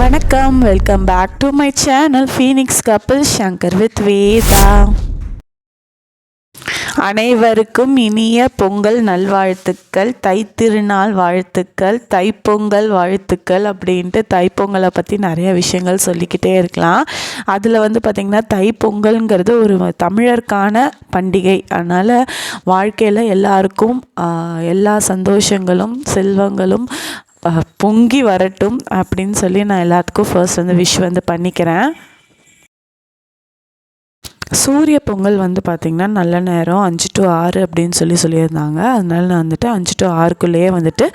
வணக்கம். Welcome back to my channel Phoenix கப்பல் Shankar with Veda அனைவருக்கும் இனிய பொங்கல் நல்வாழ்த்துக்கள் தைத்திருநாள் வாழ்த்துக்கள் தைப்பொங்கல் வாழ்த்துக்கள் அப்படின்ட்டு தைப்பொங்கலை பற்றி நிறைய விஷயங்கள் சொல்லிக்கிட்டே இருக்கலாம். அதில் வந்து பார்த்திங்கன்னா தைப்பொங்கல்ங்கிறது ஒரு தமிழருக்கான பண்டிகை. அதனால் வாழ்க்கையில் எல்லாருக்கும் எல்லா சந்தோஷங்களும் செல்வங்களும் பொங்கி வரட்டும் அப்படின்னு சொல்லி நான் எல்லாத்துக்கும் ஃபர்ஸ்ட் வந்து விஷ் வந்து பண்ணிக்கிறேன். சூரிய பொங்கல் வந்து பார்த்திங்கன்னா நல்ல நேரம் அஞ்சு டு ஆறு அப்படின்னு சொல்லி சொல்லியிருந்தாங்க. அதனால நான் வந்துட்டு அஞ்சு டு ஆறுக்குள்ளேயே வந்துட்டு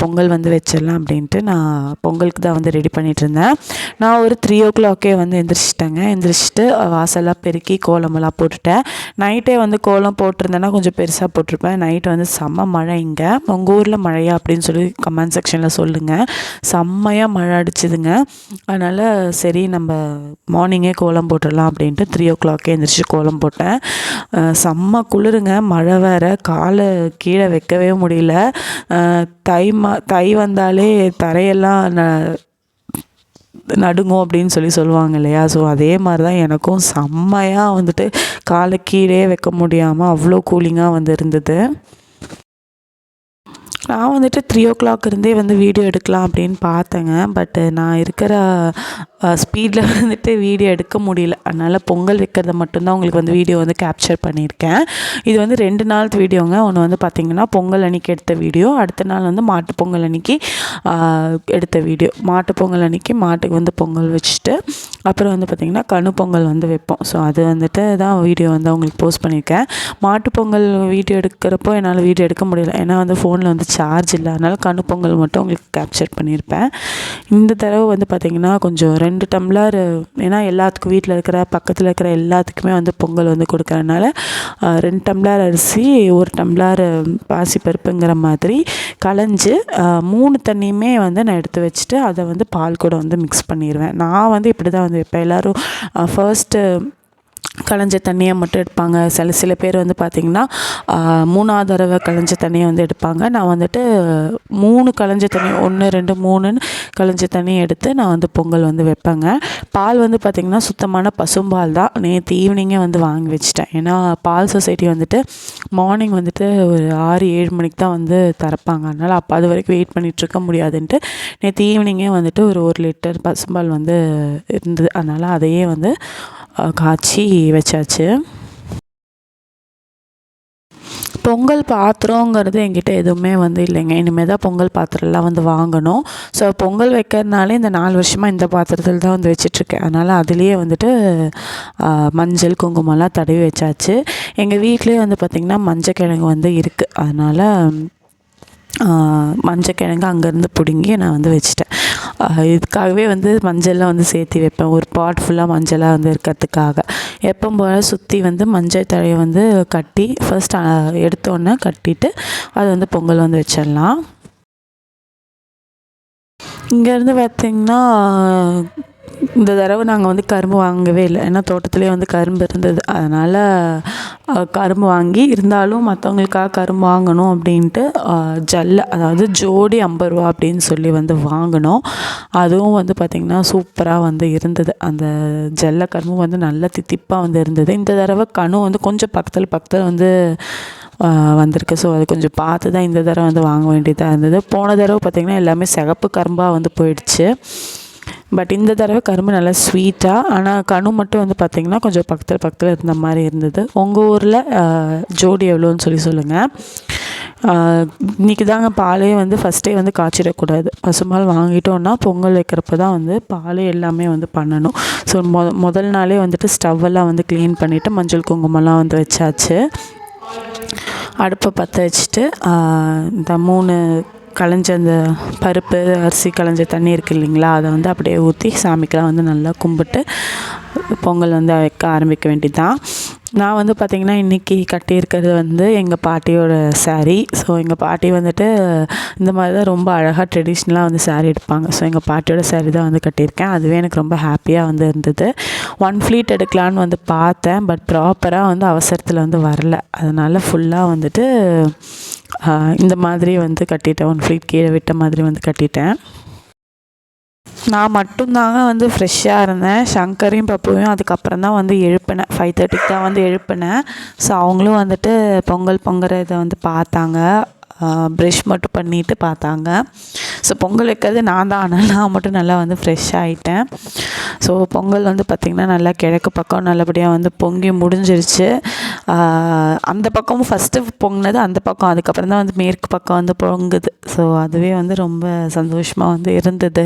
பொங்கல் வந்து வச்சிடலாம் அப்படின்ட்டு நான் பொங்கலுக்கு தான் வந்து ரெடி பண்ணிகிட்டு இருந்தேன். நான் ஒரு த்ரீ ஓ கிளாக்கே வந்து எந்திரிச்சிட்டேங்க. எந்திரிச்சிட்டு வாசலாக பெருக்கி கோலமெல்லாம் போட்டுட்டேன். நைட்டே வந்து கோலம் போட்டிருந்தேன்னா கொஞ்சம் பெருசாக போட்டிருப்பேன். நைட்டு வந்து செம்ம மழை இங்கே. உங்கள் ஊரில் மழையா அப்படின்னு சொல்லி கமெண்ட் செக்ஷனில் சொல்லுங்கள் செம்மையாக மழை அடிச்சுதுங்க. அதனால் சரி நம்ம மார்னிங்கே கோலம் போட்டுடலாம் அப்படின்ட்டு த்ரீ ஓ கிளாக்கே எழுந்திரிச்சு கோலம் போட்டேன். செம்ம குளிருங்க. மழை வேற. காலை கீழே வைக்கவே முடியல. தை மா தை வந்தாலே தரையெல்லாம் ந நடுங்கும் அப்படின்னு சொல்லி சொல்லுவாங்க இல்லையா? ஸோ அதே மாதிரி தான் எனக்கும் செம்மையாக வந்துட்டு காலை கீழே வைக்க முடியாமல் அவ்வளோ கூலிங்காக வந்து இருந்தது. நான் வந்துட்டு த்ரீ ஓ கிளாக் இருந்தே வந்து வீடியோ எடுக்கலாம் அப்படின்னு பார்த்தேங்க. பட்டு நான் இருக்கிற ஸ்பீடில் வந்துட்டு வீடியோ எடுக்க முடியல. அதனால் பொங்கல் வைக்கிறத மட்டும்தான் உங்களுக்கு வந்து வீடியோ வந்து கேப்சர் பண்ணியிருக்கேன். இது வந்து ரெண்டு நாள் வீடியோங்க ஒன்று வந்து பார்த்திங்கன்னா பொங்கல் அன்னைக்கு எடுத்த வீடியோ அடுத்த நாள் வந்து மாட்டு பொங்கல் அன்னைக்கு எடுத்த வீடியோ மாட்டு பொங்கல் அன்னைக்கு மாட்டுக்கு வந்து பொங்கல் வச்சுட்டு அப்புறம் வந்து பார்த்திங்கன்னா கனு பொங்கல் வந்து வைப்போம். ஸோ அது வந்துட்டு தான் வீடியோ வந்து அவங்களுக்கு போஸ்ட் பண்ணியிருக்கேன். மாட்டு பொங்கல் வீடியோ எடுக்கிறப்போ என்னால் வீடியோ எடுக்க முடியல. ஏன்னா வந்து ஃபோனில் வந்து சார்ஜ் இல்லை. அதனால் கணு பொங்கல் மட்டும் உங்களுக்கு கேப்சர் பண்ணியிருப்பேன். இந்த தடவை வந்து பார்த்திங்கன்னா கொஞ்சம் ரெண்டு டம்ளர் ஏன்னா எல்லாத்துக்கும் வீட்டில் இருக்கிற பக்கத்தில் இருக்கிற எல்லாத்துக்குமே வந்து பொங்கல் வந்து கொடுக்குறனால ரெண்டு டம்ளர் அரிசி ஒரு டம்ளர் பாசிப்பருப்புங்கிற மாதிரி கலைஞ்சு மூணு தண்ணியுமே வந்து நான் எடுத்து வச்சுட்டு அதை வந்து பால் கூட வந்து மிக்ஸ் பண்ணிடுவேன் நான் வந்து இப்படி தான் வந்து வைப்பேன் எல்லோரும் ஃபர்ஸ்ட்டு களைஞ்ச தண்ணியை மட்டும் எடுப்பாங்க. சில சில பேர் வந்து பார்த்திங்கன்னா மூணாவது தடவை களைஞ்ச தண்ணியை வந்து எடுப்பாங்க. நான் வந்துட்டு மூணு களைஞ்ச தண்ணி ஒன்று ரெண்டு மூணுன்னு களைஞ்ச தண்ணி எடுத்து நான் வந்து பொங்கல் வந்து வைப்பேங்க. பால் வந்து பார்த்திங்கன்னா சுத்தமான பசும்பால் தான். நேற்று ஈவினிங்கே வந்து வாங்கி வச்சிட்டேன். ஏன்னா பால் சொசைட்டி வந்துட்டு மார்னிங் வந்துட்டு ஒரு ஆறு ஏழு மணிக்கு தான் வந்து திறப்பாங்க. அதனால் அப்போ அது வரைக்கும் வெயிட் பண்ணிகிட்ருக்க முடியாதுன்ட்டு நேற்று ஈவினிங்கே வந்துட்டு ஒரு ஒரு லிட்டர் பசும்பால் வந்து இருந்தது. அதனால் அதையே வந்து காய்ச்சி வச்சாச்சு. பொங்கல் பாத்திரங்கிறது என்கிட்ட எதுவுமே வந்து இல்லைங்க. இனிமேல் தான் பொங்கல் பாத்திரம்லாம் வந்து வாங்கணும். ஸோ பொங்கல் வைக்கிறதுனாலே இந்த நாலு வருஷமாக இந்த பாத்திரத்தில் தான் வந்து வச்சிட்ருக்கேன். அதனால் அதுலேயே வந்துட்டு மஞ்சள் குங்குமம்லாம் தடவி வச்சாச்சு. எங்கள் வீட்லேயே வந்து பார்த்திங்கன்னா மஞ்சள் கிழங்கு வந்து இருக்குது அதனால் மஞ்சக்கிழங்கு அங்கேருந்து பிடுங்கி நான் வந்து வச்சுட்டேன். இதுக்காகவே வந்து மஞ்சள்லாம் வந்து சேர்த்து வைப்பேன். ஒரு பாட் ஃபுல்லாக மஞ்சளாக வந்து இருக்கிறதுக்காக. எப்போ போல சுற்றி வந்து மஞ்சள் தழையை வந்து கட்டி ஃபர்ஸ்ட் எடுத்தோன்னே கட்டிட்டு அது வந்து பொங்கல் வந்து வச்சிடலாம். இங்கேருந்து பார்த்திங்கன்னா இந்த தடவை நாங்கள் வந்து கரும்பு வாங்கவே இல்லை. ஏன்னா தோட்டத்துலேயே வந்து கரும்பு இருந்தது. அதனால் கரும்பு வாங்கி இருந்தாலும் மற்றவங்களுக்காக கரும்பு வாங்கணும் அப்படின்ட்டு ஜல்ல அதாவது ஜோடி ஐம்பது ரூபா அப்படின்னு சொல்லி வந்து வாங்கினோம். அதுவும் வந்து பார்த்திங்கன்னா சூப்பராக வந்து இருந்தது. அந்த ஜல்லை கரும்பு வந்து நல்லா தித்திப்பாக வந்து இருந்தது. இந்த தடவை கனு வந்து கொஞ்சம் பக்கத்தில் பக்கத்தில் வந்து வந்திருக்கு. ஸோ அது கொஞ்சம் பார்த்து தான் இந்த தடவை வந்து வாங்க வேண்டியதாக இருந்தது. போன தடவை பார்த்திங்கன்னா எல்லாமே சிகப்பு கரும்பாக வந்து போயிடுச்சு. பட் இந்த தடவை கரும்பு நல்லா ஸ்வீட்டாக ஆனால் கனு மட்டும் வந்து பார்த்திங்கன்னா கொஞ்சம் பக்கத்தில் பக்கத்தில் இருந்த மாதிரி இருந்தது. உங்கள் ஊரில் ஜோடி எவ்வளோன்னு சொல்லி சொல்லுங்கள் இன்றைக்கி தாங்க பாலே வந்து ஃபஸ்ட்டே வந்து காய்ச்சிடக்கூடாது. பசும்பால் வாங்கிட்டோன்னா பொங்கல் வைக்கிறப்ப தான் வந்து பாலே எல்லாமே வந்து பண்ணணும். ஸோ மொ முதல் நாளே வந்துட்டு ஸ்டவ்வெல்லாம் வந்து க்ளீன் பண்ணிவிட்டு மஞ்சள் குங்குமம்லாம் வந்து வச்சாச்சு. அடுப்பை பற்ற வச்சுட்டு இந்த மூணு களைஞ்ச அந்த பருப்பு அரிசி களைஞ்ச தண்ணி இருக்குது இல்லைங்களா? அதை வந்து அப்படியே ஊற்றி சாமிக்கெலாம் வந்து நல்லா கும்பிட்டு பொங்கல் வந்து வைக்க ஆரம்பிக்க வேண்டியதுதான். நான் வந்து பார்த்திங்கன்னா இன்றைக்கி கட்டியிருக்கிறது வந்து எங்கள் பாட்டியோட சாரீ ஸோ எங்கள் பாட்டி வந்துட்டு இந்த மாதிரி தான் ரொம்ப அழகாக ட்ரெடிஷ்னலாக வந்து சாரீ எடுப்பாங்க. ஸோ எங்கள் பாட்டியோட சாரீ தான் வந்து கட்டியிருக்கேன். அதுவே எனக்கு ரொம்ப ஹாப்பியாக வந்து இருந்தது. ஒன் ஃப்ளீட் எடுக்கலான்னு வந்து பார்த்தேன். பட் ப்ராப்பராக வந்து அவசரத்தில் வந்து வரல. அதனால் ஃபுல்லாக வந்துட்டு இந்த மாதிரி வந்து கட்டிட்டேன். ஒன் ஃபீட் கீழே விட்ட மாதிரி வந்து கட்டிட்டேன். நான் மட்டும்தாங்க வந்து ஃப்ரெஷ்ஷாக இருந்தேன். சங்கரையும் பப்புவையும் அதுக்கப்புறம் தான் வந்து எழுப்பினேன். ஃபைவ் தேர்ட்டிக்கு தான் வந்து எழுப்பினேன். ஸோ அவங்களும் வந்துட்டு பொங்கல் பொங்குற இதை வந்து பார்த்தாங்க. ப்ரெஷ் மட்டும் பண்ணிவிட்டு பார்த்தாங்க. ஸோ பொங்கல் வைக்கிறது நான் தான். ஆனால் நான் மட்டும் நல்லா வந்து ஃப்ரெஷ் ஆகிட்டேன் ஸோ பொங்கல் வந்து பார்த்திங்கன்னா நல்லா கிழக்கு பக்கம் நல்லபடியாக வந்து பொங்கி முடிஞ்சிருச்சு. அந்த பக்கமும் ஃபஸ்ட்டு பொங்கினது அந்த பக்கம் அதுக்கப்புறம் தான் வந்து மேற்கு பக்கம் வந்து பொங்குது. ஸோ அதுவே வந்து ரொம்ப சந்தோஷமாக வந்து இருந்தது.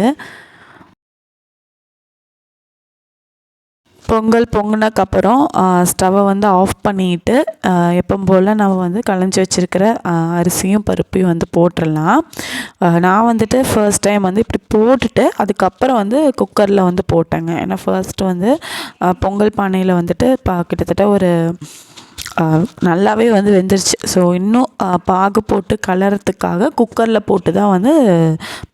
பொங்கல் பொங்கினக்கப்புறம் ஸ்டவ்வை வந்து ஆஃப் பண்ணிவிட்டு எப்பவும் போல் நம்ம வந்து களைஞ்சி வச்சுருக்கிற அரிசியும் பருப்பையும் வந்து போட்டுடலாம். நான் வந்துட்டு ஃபர்ஸ்ட் டைம் வந்து இப்படி போட்டுட்டு அதுக்கப்புறம் வந்து குக்கரில் வந்து போட்டேங்க. ஏன்னா ஃபர்ஸ்ட்டு வந்து பொங்கல் பானையில் வந்துட்டு பா கிட்டத்தட்ட ஒரு நல்லாவே வந்து வெந்துருச்சு. ஸோ இன்னும் பாகு போட்டு கலரத்துக்காக குக்கரில் போட்டு தான் வந்து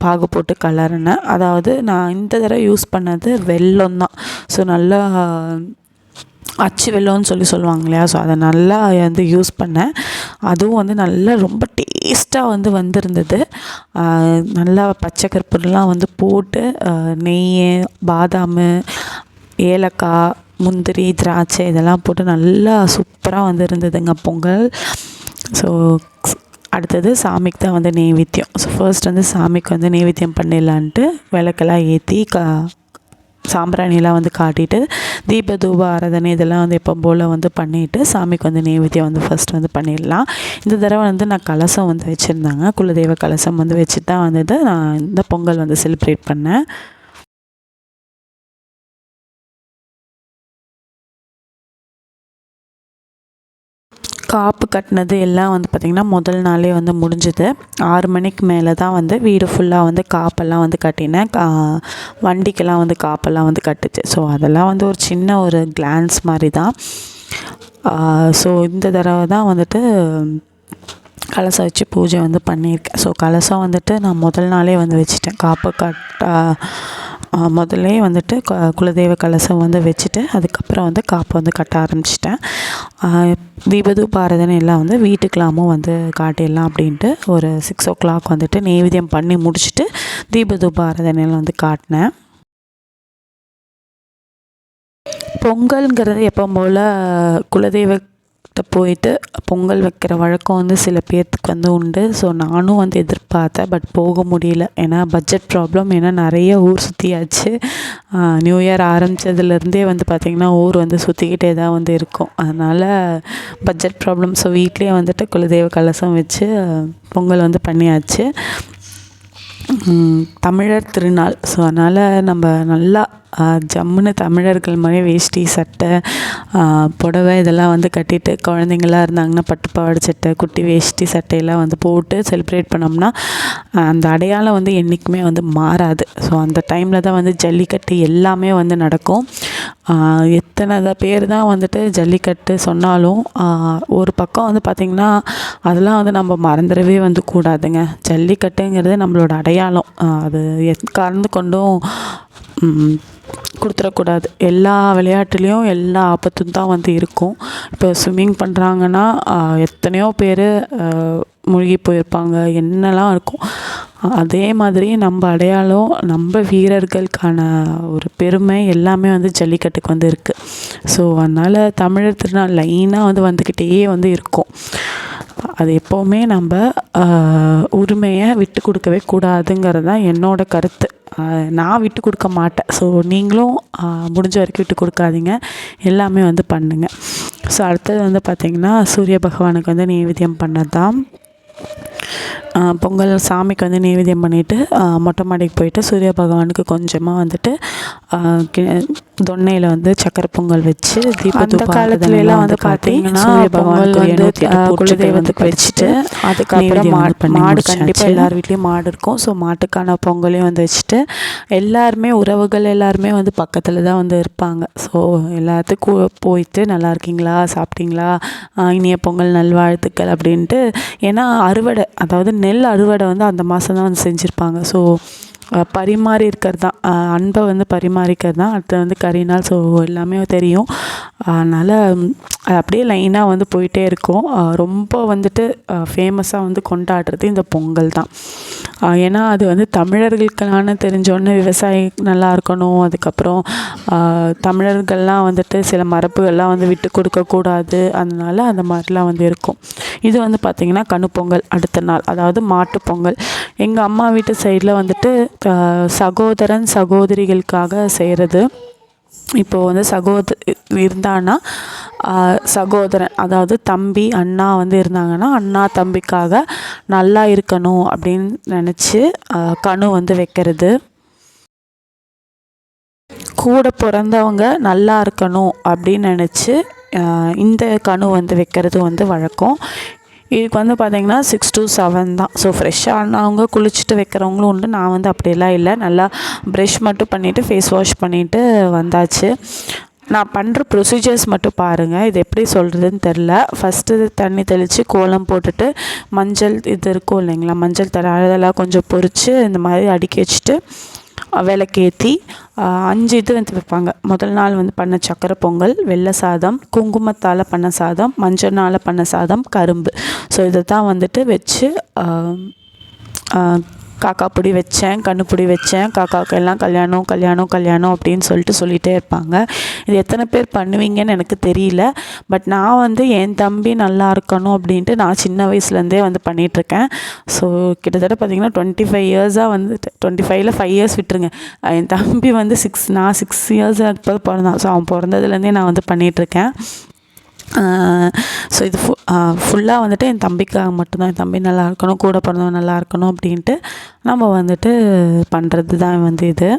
பாகு போட்டு கலரினேன் அதாவது நான் இந்த தடவை யூஸ் பண்ணது வெல்லம் தான். ஸோ நல்லா அச்சு வெல்லம்னு சொல்லி சொல்லுவாங்க இல்லையா? ஸோ அதை நல்லா வந்து யூஸ் பண்ணேன். அதுவும் வந்து நல்லா ரொம்ப டேஸ்ட்டாக வந்து வந்திருந்தது. நல்லா பச்சை கற்பூரெலாம் வந்து போட்டு நெய் பாதாம் ஏலக்காய் முந்திரி திராட்சை இதெல்லாம் போட்டு நல்லா சூப்பராக வந்து இருந்ததுங்க பொங்கல். ஸோ அடுத்தது சாமிக்கு தான் வந்து நெய்வேத்தியம். ஸோ ஃபர்ஸ்ட் வந்து சாமிக்கு வந்து நெய்வேத்தியம் பண்ணிடலான்ட்டு விளக்கெல்லாம் ஏற்றி கா சாம்பிராணிலாம் வந்து காட்டிட்டு தீப தூப ஆராதனை இதெல்லாம் வந்து எப்போ போல் வந்து பண்ணிவிட்டு சாமிக்கு வந்து நெய்வேத்தியம் வந்து ஃபஸ்ட் வந்து பண்ணிடலாம். இந்த தடவை வந்து நான் கலசம் வந்து வச்சுருந்தாங்க. குலதெய்வ கலசம் வந்து வச்சு தான் வந்தது. நான் இந்த பொங்கல் வந்து செலிப்ரேட் பண்ணேன். காப்பு கட்டினது எல்லாம் வந்து பார்த்திங்கன்னா முதல் நாளே வந்து முடிஞ்சுது. ஆறு மணிக்கு மேலே தான் வந்து வீடு ஃபுல்லாக வந்து காப்பெல்லாம் வந்து கட்டினேன். கா வண்டிக்கெல்லாம் வந்து காப்பெல்லாம் வந்து கட்டுச்சு. ஸோ அதெல்லாம் வந்து ஒரு சின்ன ஒரு கிளான்ஸ் மாதிரி தான் ஸோ இந்த தடவை தான் வந்துட்டு கலசம் வச்சு பூஜை வந்து பண்ணியிருக்கேன். ஸோ கலசம் வந்துட்டு நான் முதல் நாளே வந்து வச்சுட்டேன். காப்பு கட்ட முதல்ல வந்துட்டு க குலதெய்வ கலசம் வந்து வச்சுட்டு அதுக்கப்புறம் வந்து காப்பு வந்து கட்ட ஆரம்பிச்சிட்டேன். விபது பாரதன் எல்லாம் வந்து வீட்டுக்கெல்லாமும் வந்து காட்டிடலாம் அப்படின்ட்டு ஒரு சிக்ஸ் ஓ கிளாக் வந்துட்டு நெய்வேத்தியம் பண்ணி முடிச்சுட்டு தீபது பாரதன் எல்லாம் வந்து காட்டினேன். பொங்கல்ங்கிறது எப்போ போல் குலதெய்வ கிட்ட போயிட்டு பொங்கல் வைக்கிற வழக்கம் வந்து சில பேர்த்துக்கு வந்து உண்டு. ஸோ நானும் வந்து எதிர்பார்த்தேன் பட் போக முடியல. ஏன்னா பட்ஜெட் ப்ராப்ளம் ஏன்னா நிறைய ஊர் சுற்றியாச்சு நியூ இயர் ஆரம்பித்ததுலேருந்தே வந்து பார்த்திங்கன்னா ஊர் வந்து சுற்றிக்கிட்டே தான் வந்து இருக்கும். அதனால் பட்ஜெட் ப்ராப்ளம் ஸோ வீட்லேயே வந்துட்டு குலதெய்வ கலசம் வச்சு பொங்கல் வந்து பண்ணியாச்சு. தமிழர் திருநாள். ஸோ அதனால் நம்ம நல்லா ஜம்முன்னு தமிழர்கள் மாதிரி வேஷ்டி சட்டை புடவை இதெல்லாம் வந்து கட்டிட்டு குழந்தைங்களாம் இருந்தாங்கன்னா பட்டுப்பாவாடை சட்டை குட்டி வேஷ்டி சட்டையெல்லாம் வந்து போட்டு செலிப்ரேட் பண்ணோம்னா அந்த அடையாளம் வந்து என்றைக்குமே வந்து மாறாது. ஸோ அந்த டைமில் தான் வந்து ஜல்லிக்கட்டு எல்லாமே வந்து நடக்கும். எத்தனை பேர் தான் வந்துட்டு ஜல்லிக்கட்டு சொன்னாலும் ஒரு பக்கம் வந்து பார்த்திங்கன்னா அதெல்லாம் வந்து நம்ம மறந்துடவே வந்து கூடாதுங்க. ஜல்லிக்கட்டுங்கிறது நம்மளோட அடையாளம். அது எக்காரணத்து கொண்டும் கொடுத்துடக்கூடாது. எல்லா விளையாட்டுலேயும் எல்லா ஆபத்தும் தான் வந்து இருக்கும். இப்போ ஸ்விம்மிங் பண்ணுறாங்கன்னா எத்தனையோ பேர் மூழ்கி போயிருப்பாங்க. என்னெல்லாம் இருக்கும். அதே மாதிரி நம்ம அடையாளம் நம்ம வீரர்களுக்கான ஒரு பெருமை எல்லாமே வந்து ஜல்லிக்கட்டுக்கு வந்து இருக்குது ஸோ அதனால் தமிழர் திருநாள் லைனாக வந்து வந்துக்கிட்டே வந்து இருக்கும். அது எப்போவுமே நம்ம உரிமையை விட்டு கொடுக்கவே கூடாதுங்கிறது தான் என்னோடய கருத்து. நான் விட்டு கொடுக்க மாட்டேன். ஸோ நீங்களும் முடிஞ்ச வரைக்கும் விட்டு கொடுக்காதீங்க. எல்லாமே வந்து பண்ணுங்கள் ஸோ அடுத்தது வந்து பார்த்திங்கன்னா சூரிய பகவானுக்கு வந்து நைவேத்தியம் பண்ணதான் பொங்கல் சாமிக்கு வந்து நெய்வேத்தியம் பண்ணிவிட்டு மொட்டை மாடிக்கு போயிட்டு சூரிய பகவானுக்கு கொஞ்சமாக வந்துட்டு தொன்னையில் வந்து சக்கரை பொங்கல் வச்சு அந்த காலத்துல எல்லாம் வந்து பார்த்தீங்கன்னா பொங்கல் வந்து குலதெய்வத்துக்கு வச்சுட்டு அதுக்கப்புறம் மாடு மாடு கண்டிப்பாக எல்லார் வீட்லேயும் மாடு இருக்கும். ஸோ மாட்டுக்கான பொங்கலையும் வந்து வச்சுட்டு எல்லாருமே உறவுகள் எல்லாருமே வந்து பக்கத்தில் தான் வந்து இருப்பாங்க. ஸோ எல்லாத்துக்கும் போயிட்டு நல்லா இருக்கீங்களா? சாப்பிட்டீங்களா? இனிய பொங்கல் நல்வாழ்த்துக்கள் அப்படின்ட்டு. ஏன்னா அறுவடை அதாவது நெல் அறுவடை வந்து அந்த மாதம் தான் வந்து செஞ்சுருப்பாங்க. ஸோ பரிமாறி இருக்கிறது தான். அன்பை வந்து பரிமாறிக்கிறது தான். அடுத்து வந்து கரிநாள் ஸோ எல்லாமே தெரியும். அதனால் அது அப்படியே லைனாக வந்து போயிட்டே இருக்கும். ரொம்ப வந்துட்டு ஃபேமஸாக வந்து கொண்டாடுறது இந்த பொங்கல் தான். ஏன்னா அது வந்து தமிழர்களுக்கான தெரிஞ்சோடனே விவசாயி நல்லா இருக்கணும். அதுக்கப்புறம் தமிழர்கள்லாம் வந்துட்டு சில மரபுகள்லாம் வந்து விட்டு கொடுக்கக்கூடாது அதனால அந்த மாதிரிலாம் வந்து இருக்கும். இது வந்து பார்த்திங்கன்னா கணுப்பொங்கல் அடுத்த நாள் அதாவது மாட்டுப்பொங்கல் எங்கள் அம்மா வீட்டு சைடில் வந்துட்டு சகோதரன் சகோதரிகளுக்காக செய்கிறது இப்போது வந்து சகோத இருந்தான்னா சகோதரன் அதாவது தம்பி அண்ணா வந்து இருந்தாங்கன்னா அண்ணா தம்பிக்காக நல்லா இருக்கணும் அப்படின்னு நினச்சி கணு வந்து வைக்கிறது. கூட பிறந்தவங்க நல்லா இருக்கணும் அப்படின்னு நினச்சி இந்த கணு வந்து வைக்கிறது வந்து வழக்கம். இதுக்கு வந்து பார்த்திங்கன்னா சிக்ஸ் டு செவன் தான். ஸோ ஃப்ரெஷ்ஷானவங்க குளிச்சுட்டு வைக்கிறவங்களும் உண்டு. நான் வந்து அப்படியெல்லாம் இல்லை. நல்லா ப்ரெஷ் மட்டும் பண்ணிவிட்டு ஃபேஸ் வாஷ் பண்ணிவிட்டு வந்தாச்சு. நான் பண்ணுற ப்ரொசீஜர்ஸ் மட்டும் பாருங்கள் இது எப்படி சொல்கிறதுன்னு தெரில ஃபஸ்ட்டு தண்ணி தெளித்து கோலம் போட்டுட்டு மஞ்சள் இது இருக்கும் இல்லைங்களா? மஞ்சள் தர அதெல்லாம் கொஞ்சம் பொறிச்சு இந்த மாதிரி அடுக்கி வச்சுட்டு விளக்கேற்றி அஞ்சு இது வந்து வைப்பாங்க. முதல் நாள் வந்து பண்ண சக்கரை பொங்கல் வெள்ளை சாதம் குங்குமத்தால் பண்ண சாதம் மஞ்சள்னால் பண்ண சாதம் கரும்பு. ஸோ இதை தான் வந்துட்டு வச்சு காக்கா பொடி வச்சேன் கண்ணுப்பொடி வச்சேன் காக்காவுக்கு எல்லாம் கல்யாணம் கல்யாணம் கல்யாணம் அப்படின்னு சொல்லிட்டு சொல்லிகிட்டே இருப்பாங்க. இது எத்தனை பேர் பண்ணுவீங்கன்னு எனக்கு தெரியல. பட் நான் வந்து என் தம்பி நல்லா இருக்கணும் அப்படின்ட்டு நான் சின்ன வயசுலேருந்தே வந்து பண்ணிகிட்ருக்கேன் ஸோ கிட்டத்தட்ட பார்த்திங்கன்னா டுவெண்ட்டி ஃபைவ் இயர்ஸாக வந்து டுவெண்ட்டி ஃபைவ்ல ஃபைவ் இயர்ஸ் விட்டுருங்க. என் தம்பி வந்து சிக்ஸ் நான் சிக்ஸ் இயர்ஸ் இப்போ பிறந்தான் ஸோ அவன் பிறந்ததுலேருந்தே நான் வந்து பண்ணிகிட்ருக்கேன் ஸோ இது ஃபு ஃபுல்லாக வந்துட்டு என் தம்பிக்காக மட்டும்தான். என் தம்பி நல்லா இருக்கணும் கூட பிறந்தவன் நல்லா இருக்கணும் அப்படின்ட்டு நம்ம வந்துட்டு பண்ணுறது தான் வந்து இது.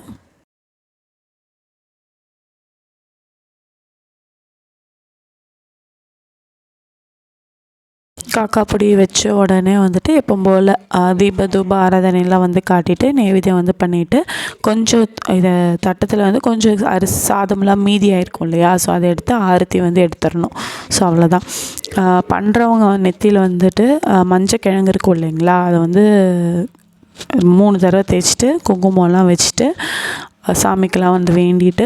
காக்கா பொடி வச்ச உடனே வந்துட்டு எப்பவும் போல் தீப தூப ஆராதனைலாம் வந்து காட்டிட்டு நெய்வேத்தியம் வந்து பண்ணிவிட்டு கொஞ்சம் இதை தட்டத்தில் வந்து கொஞ்சம் அரிசி சாதம்லாம் மீதி ஆயிருக்கும் இல்லையா? ஸோ அதை எடுத்து ஆரத்தி வந்து எடுத்துடணும் ஸோ அவ்வளோதான் பண்ணுறவங்க நெத்தியில் வந்துட்டு மஞ்சள் கிழங்கு இருக்கும் இல்லைங்களா? அதை வந்து மூணு தடவை தேய்ச்சிட்டு குங்குமம்லாம் வச்சுட்டு சாமிக்கெல்லாம் வந்து வேண்டிட்டு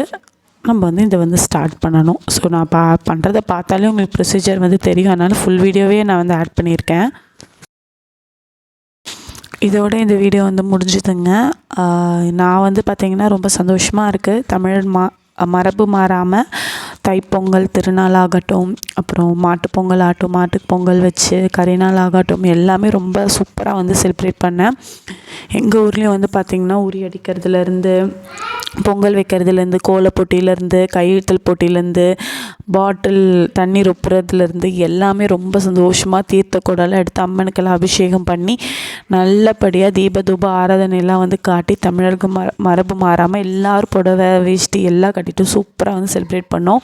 நம்ம வந்து இதை வந்து ஸ்டார்ட் பண்ணணும். ஸோ நான் பா பண்ணுறத பார்த்தாலே உங்களுக்கு ப்ரொசீஜர் வந்து தெரியும். அதனால் ஃபுல் வீடியோவே நான் வந்து ஆட் பண்ணியிருக்கேன். இதோட இந்த வீடியோ வந்து முடிஞ்சுதுங்க. நான் வந்து பார்த்திங்கன்னா ரொம்ப சந்தோஷமாக இருக்குது தமிழ் மா மரபு மாறாமல் தைப்பொங்கல் திருநாள் ஆகட்டும் அப்புறம் மாட்டுப்பொங்கல் ஆகட்டும் மாட்டுக்கு பொங்கல் வச்சு கரிநாள் ஆகட்டும் எல்லாமே ரொம்ப சூப்பராக வந்து செலிப்ரேட் பண்ணேன். எங்கள் ஊர்லேயும் வந்து பார்த்திங்கன்னா உரி அடிக்கிறதுலேருந்து பொங்கல் வைக்கிறதுலேருந்து கோலப் போட்டியிலேருந்து கையெழுத்தல் போட்டியிலேருந்து பாட்டில் தண்ணீர் ஒப்புறதுலேருந்து எல்லாமே ரொம்ப சந்தோஷமாக தீர்த்த குடலாம் எடுத்து அம்மனுக்கெல்லாம் அபிஷேகம் பண்ணி நல்லபடியாக தீப தூப ஆராதனையெல்லாம் வந்து காட்டி தமிழர்கள் மர மரபு மாறாமல் எல்லோரும் புடவை வேஷ்டி எல்லாம் கட்டிட்டு சூப்பராக வந்து செலிப்ரேட் பண்ணோம்.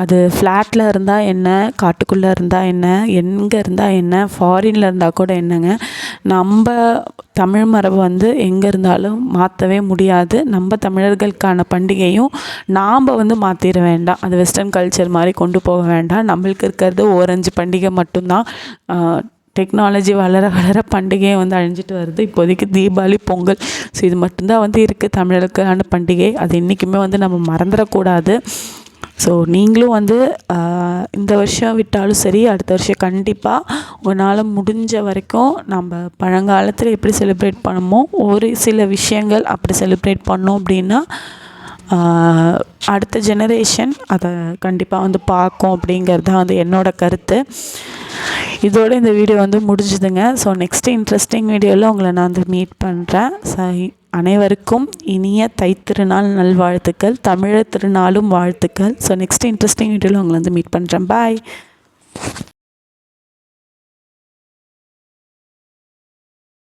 அது ஃப்ளாட்டில் இருந்தால் என்ன காட்டுக்குள்ளே இருந்தால் என்ன எங்கே இருந்தால் என்ன ஃபாரினில் இருந்தால் கூட என்னங்க நம்ம தமிழ் மரபு வந்து எங்கே இருந்தாலும் மாற்றவே முடியாது. நம்ம தமிழர்களுக்கான பண்டிகையும் நாம் வந்து மாற்றிட வேண்டாம். அது வெஸ்டர்ன் கல்ச்சர் மாதிரி கொண்டு போக வேண்டாம். நம்மளுக்கு இருக்கிறது ஓரஞ்சு பண்டிகை மட்டும்தான். டெக்னாலஜி வளர வளர பண்டிகையை வந்து அழிஞ்சிட்டு வருது. இப்போதைக்கு தீபாவளி பொங்கல் ஸோ இது மட்டும்தான் வந்து இருக்குது தமிழருக்கான பண்டிகை. அது என்றைக்குமே வந்து நம்ம மறந்துடக்கூடாது. ஸோ நீங்களும் வந்து இந்த வருஷம் விட்டாலும் சரி அடுத்த வருஷம் கண்டிப்பாக உங்களால் முடிஞ்ச வரைக்கும் நம்ம பழங்காலத்தில் எப்படி செலிப்ரேட் பண்ணமோ ஒரு சில விஷயங்கள் அப்படி செலிப்ரேட் பண்ணோம் அப்படின்னா அடுத்த ஜெனரேஷன் அதை கண்டிப்பாக வந்து பார்க்கும் அப்படிங்கிறது தான் வந்து என்னோடய கருத்து. இதோட இந்த வீடியோ வந்து முடிஞ்சுதுங்க. ஸோ நெக்ஸ்ட்டு இன்ட்ரெஸ்டிங் வீடியோவில் உங்களை நான் வந்து மீட் பண்ணுறேன் ஸோ அனைவருக்கும் இனிய தைத்திருநாள் நல்வாழ்த்துக்கள் தமிழர் திருநாளும் வாழ்த்துக்கள். ஸோ நெக்ஸ்ட் இன்ட்ரெஸ்டிங் வீடியோவில் உங்களை வந்து மீட் பண்ணுறேன் பாய்